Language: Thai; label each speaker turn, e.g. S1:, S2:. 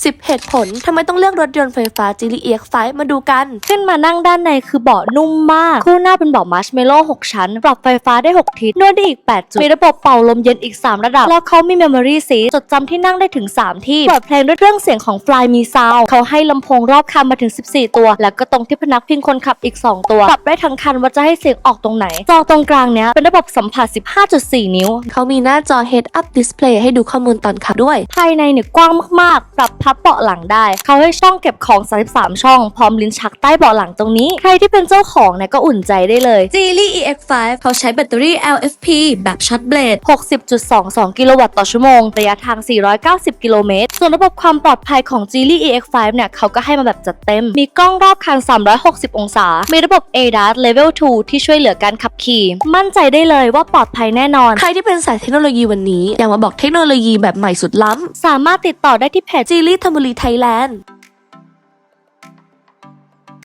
S1: 10 เหตุผลทำไมต้องเลือกรถยนต์ไฟฟ้า Geely EX5 มาดูกัน
S2: ขึ้นมานั่งด้านในคือเบาะนุ่มมาก คู่หน้าเป็นเบาะมัชเมลโล่6 ชั้น ปรับไฟฟ้าได้ 6 ทิศนวดได้อีก 8 จุด มีระบบเป่าลมเย็นอีก 3 ระดับ แล้วเขามีเมมโมรี่ซีจดจำที่นั่งได้ถึง 3 ที่เปิดเพลงด้วยเครื่องเสียงของ Fly Me Sound เขาให้ลำโพงรอบคันมาถึง 14 ตัว แล้วก็ตรงที่พนักพิงคนขับอีก 2 ตัว ปรับได้ทั้งคันว่าจะให้เสียงออกตรงไหน จอตรงกลางเนี้ยเป็นระบบสัมผัส 15.4 นิ้ว
S1: เขามีหน้าจอ Head Up Display ให้ดูข้อมูลตอนขับด้วย
S2: ภายในเนี่ยกว้างมากๆ ปรับพับเบาะหลังได้ เขาให้ช่องเก็บของ 33 ช่อง พร้อมลิ้นชักใต้เบาะหลังตรงนี้ ใครที่เป็นเจ้าของเนี่ยก็อุ่นใจได้เลย
S1: Geely EX5 เขาใช้แบตเตอรี่ LFP แบบช็อตเบลด
S2: 60.22 กิโลวัตต์ต่อชั่วโมง ระยะทาง 490 กิโลเมตร ส่วนระบบความปลอดภัยของ Geely EX5 เนี่ยเขาก็ให้มาแบบจัดเต็ม มีกล้องรอบคัน 360 องศา มีระบบ ADAS Level 2 ที่ช่วยเหลือการขับขี่ มั่นใจได้เลยว่าปลอดภัยแน่นอน
S1: ใครที่เป็นสายเทคโนโลยีวันนี้อยากมาบอกเทคโนโลยีแบบใหม่สุดล้
S2: สามารถติดต่อได้ที่เพจำ
S1: Geely ธนบุรีไทยแลนด์